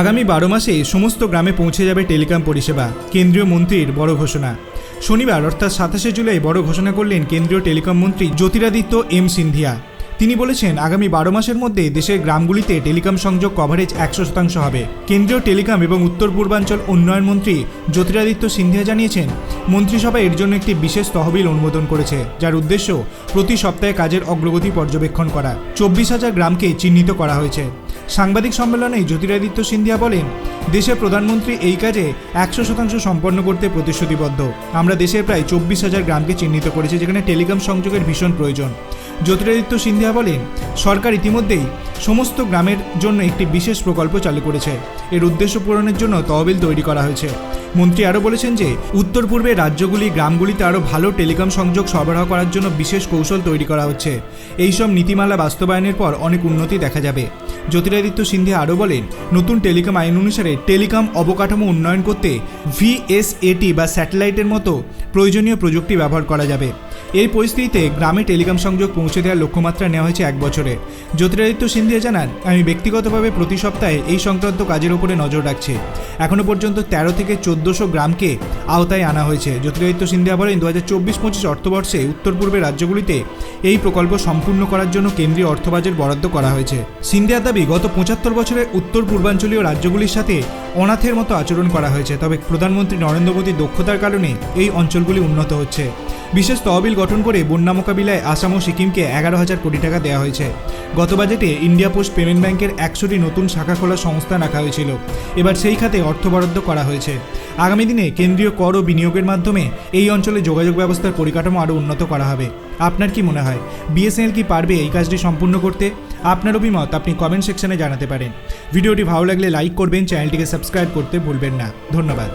আগামী বারো মাসে সমস্ত গ্রামে পৌঁছে যাবে টেলিকম পরিষেবা, কেন্দ্রীয় মন্ত্রীর বড় ঘোষণা। শনিবার, অর্থাৎ সাতাশে জুলাই, বড় ঘোষণা করলেন কেন্দ্রীয় টেলিকম মন্ত্রী জ্যোতিরাদিত্য এম সিন্ধিয়া। তিনি বলেছেন, আগামী বারো মাসের মধ্যে দেশের গ্রামগুলিতে টেলিকম সংযোগ কভারেজ একশো শতাংশ হবে। কেন্দ্রীয় টেলিকম এবং উত্তর পূর্বাঞ্চল উন্নয়ন মন্ত্রী জ্যোতিরাদিত্য সিন্ধিয়া জানিয়েছেন, মন্ত্রিসভা এর জন্য একটি বিশেষ তহবিল অনুমোদন করেছে, যার উদ্দেশ্য প্রতি সপ্তাহে কাজের অগ্রগতি পর্যবেক্ষণ করা। চব্বিশ হাজার গ্রামকে চিহ্নিত করা হয়েছে। সাংবাদিক সম্মেলনে জ্যোতিরাদিত্য সিন্ধিয়া বলেন, দেশের প্রধানমন্ত্রী এই কাজে একশো শতাংশ সম্পন্ন করতে প্রতিশ্রুতিবদ্ধ। আমরা দেশের প্রায় চব্বিশ হাজার গ্রামকে চিহ্নিত করেছি, যেখানে টেলিকম সংযোগের ভীষণ প্রয়োজন। জ্যোতিরাদিত্য সিন্ধিয়া বলেন, সরকার ইতিমধ্যেই সমস্ত গ্রামের জন্য একটি বিশেষ প্রকল্প চালু করেছে। এর উদ্দেশ্য পূরণের জন্য তহবিল তৈরি করা হয়েছে। মন্ত্রী আরও বলেছেন যে, উত্তর পূর্বে রাজ্যগুলি, গ্রামগুলিতে আরও ভালো টেলিকম সংযোগ সরবরাহ করার জন্য বিশেষ কৌশল তৈরি করা হচ্ছে। এইসব নীতিমালা বাস্তবায়নের পর অনেক উন্নতি দেখা যাবে। জ্যোতিরাদিত্য সিন্ধে আরও বলেন, নতুন টেলিকম আইন অনুসারে টেলিকম অবকাঠামো উন্নয়ন করতে ভিএসএটি বা স্যাটেলাইটের মতো প্রয়োজনীয় প্রযুক্তি ব্যবহার করা যাবে। এই পরিস্থিতিতে গ্রামে টেলিকম সংযোগ পৌঁছে দেওয়ার লক্ষ্যমাত্রা নেওয়া হয়েছে এক বছরে। জ্যোতিরাদিত্য সিন্ধিয়া জানান, আমি ব্যক্তিগতভাবে প্রতি সপ্তাহে এই সংক্রান্ত কাজের উপরে নজর রাখছি। এখনও পর্যন্ত তেরো থেকে চোদ্দোশো গ্রামকে আওতায় আনা হয়েছে। জ্যোতিরাদিত্য সিন্ধিয়া বলেন দু হাজার চব্বিশ পঁচিশ অর্থবর্ষে উত্তর পূর্বের রাজ্যগুলিতে এই প্রকল্প সম্পূর্ণ করার জন্য কেন্দ্রীয় অর্থবাজেট বরাদ্দ করা হয়েছে। সিন্ধিয়ার দাবি, গত পঁচাত্তর বছরে উত্তর পূর্বাঞ্চলীয় রাজ্যগুলির সাথে অনাথের মতো আচরণ করা হয়েছে, তবে প্রধানমন্ত্রী নরেন্দ্র মোদীর দক্ষতার কারণে এই অঞ্চলগুলি উন্নত হচ্ছে। বিশেষ তহবিল গঠন করে বন্যা মোকাবিলায় আসাম ও সিকিমকে এগারো হাজার কোটি টাকা দেওয়া হয়েছে। গত বাজেটে ইন্ডিয়া পোস্ট পেমেন্ট ব্যাংকের একশোটি নতুন শাখা খোলার সংস্থা রাখা হয়েছিল। এবার সেই খাতে অর্থ বরাদ্দ করা হয়েছে। আগামী দিনে কেন্দ্রীয় কর ও বিনিয়োগের মাধ্যমে এই অঞ্চলে যোগাযোগ ব্যবস্থার পরিকাঠামো আরও উন্নত করা হবে। আপনার কি মনে হয়? বিএসএনএল কি পারবে এই কাজটি সম্পূর্ণ করতে? আপনার অভিমত আপনি কমেন্ট সেকশনে জানাতে পারেন। ভিডিওটি ভালো লাগলে লাইক করবেন, চ্যানেলটিকে সাবস্ক্রাইব করতে ভুলবেন না। ধন্যবাদ।